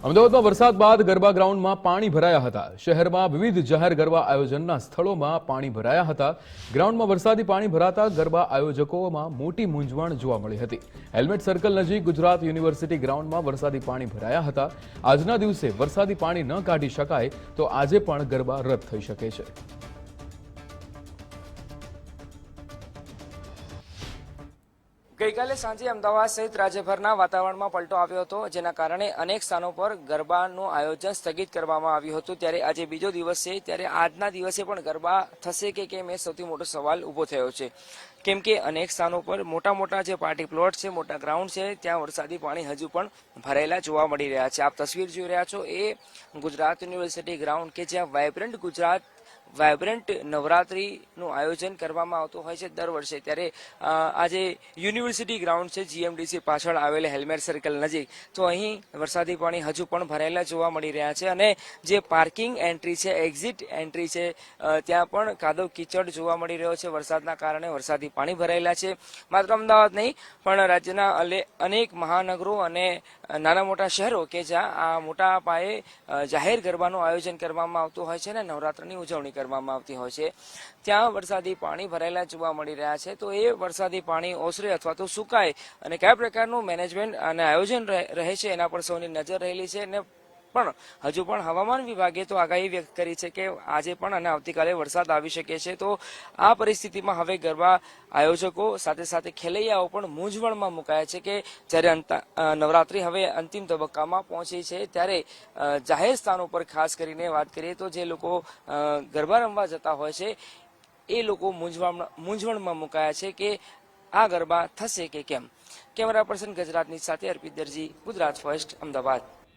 અમદાવાદમાં વરસાદ બાદ ગરબા ગ્રાઉન્ડમાં પાણી ભરાયા હતા. શહેરમાં વિવિધ જાહેર ગરબા આયોજનના સ્થળોમાં પાણી ભરાયા હતા. ગ્રાઉન્ડમાં વરસાદી પાણી ભરાતા ગરબા આયોજકોમાં મોટી મૂંઝવણ જોવા મળી હતી. હેલ્મેટ સર્કલ નજીક ગુજરાત યુનિવર્સિટી ગ્રાઉન્ડમાં વરસાદી પાણી ભરાયા હતા. આજના દિવસે વરસાદી પાણી ન કાઢી શકાય તો આજે પણ ગરબા રદ થઈ શકે છે. ગઈકાલે સાંજે અમદાવાદ સહિત રાજ્યભરના વાતાવરણમાં પલટો આવ્યો હતો, જેના કારણે અનેક સ્થાનો પર ગરબાનું આયોજન સ્થગિત કરવામાં આવ્યું હતું. ત્યારે આજે બીજો દિવસ છે, ત્યારે આજના દિવસે પણ ગરબા થશે કે કેમ એ સૌથી મોટો સવાલ ઊભો થયો છે. કેમ કે અનેક સ્થાનો પર મોટા મોટા જે પાર્ટી પ્લોટ છે, મોટા ગ્રાઉન્ડ છે, ત્યાં વરસાદી પાણી હજુ પણ ભરાયેલા જોવા મળી રહ્યા છે. આપ તસવીર જોઈ રહ્યા છો એ ગુજરાત યુનિવર્સિટી ગ્રાઉન્ડ કે જ્યાં વાઇબ્રન્ટ ગુજરાત વાઇબ્રન્ટ નવરાત્રીનું આયોજન કરવામાં આવતું હોય છે દર વર્ષે. ત્યારે આજે યુનિવર્સિટી ગ્રાઉન્ડ છે, જીએમડીસી પાછળ આવેલ હેલ્મેટ સર્કલ નજીક. તો અહીં વરસાદી પાણી હજુ પણ ભરાયેલા જોવા મળી રહ્યા છે અને જે પાર્કિંગ એન્ટ્રી છે, એક્ઝિટ એન્ટ્રી છે ત્યાં પણ કાદવ કીચડ જોવા મળી રહ્યો છે. વરસાદના કારણે વરસાદી પાણી ભરાયેલા છે. માત્ર અમદાવાદ નહીં, પણ રાજ્યના અનેક મહાનગરો અને નાના મોટા શહેરો કે જ્યાં આ મોટા પાયે જાહેર ગરબાનું આયોજન કરવામાં આવતું હોય છે અને નવરાત્રની ઉજવણી કરવામાં આવતી હોય છે. ત્યાં વરસાદી પાણી ભરાયેલા જોવા મળી રહ્યા છે. તો એ વરસાદી પાણી ઓસરે અથવા તો સુકાય અને કયા પ્રકારનું મેનેજમેન્ટ અને આયોજન રહે છે એના પર સૌની નજર રહેલી છે અને પણ હજુ પણ હવામાન વિભાગે તો આગાહી વ્યક્ત કરી છે કે આજે પણ અને આવતીકાલે વરસાદ આવી શકે છે. તો આ પરિસ્થિતિમાં હવે ગરબા આયોજકો સાથે સાથે ખેલૈયાઓ પણ મૂંઝવણમાં મુકાયા છે કે જ્યારે નવરાત્રી હવે અંતિમ તબક્કામાં પહોંચી છે ત્યારે જાહેર સ્થાનો પર ખાસ કરીને વાત કરીએ તો જે લોકો ગરબા રમવા જતા હોય છે, એ લોકો મૂંઝવણ, મૂંઝવણમાં મુકાયા છે કે આ ગરબા થશે કે કેમ? કેમેરા પર્સન ગજરાતની સાથે અર્પિત દરજી, ગુજરાત ફર્સ્ટ, અમદાવાદ.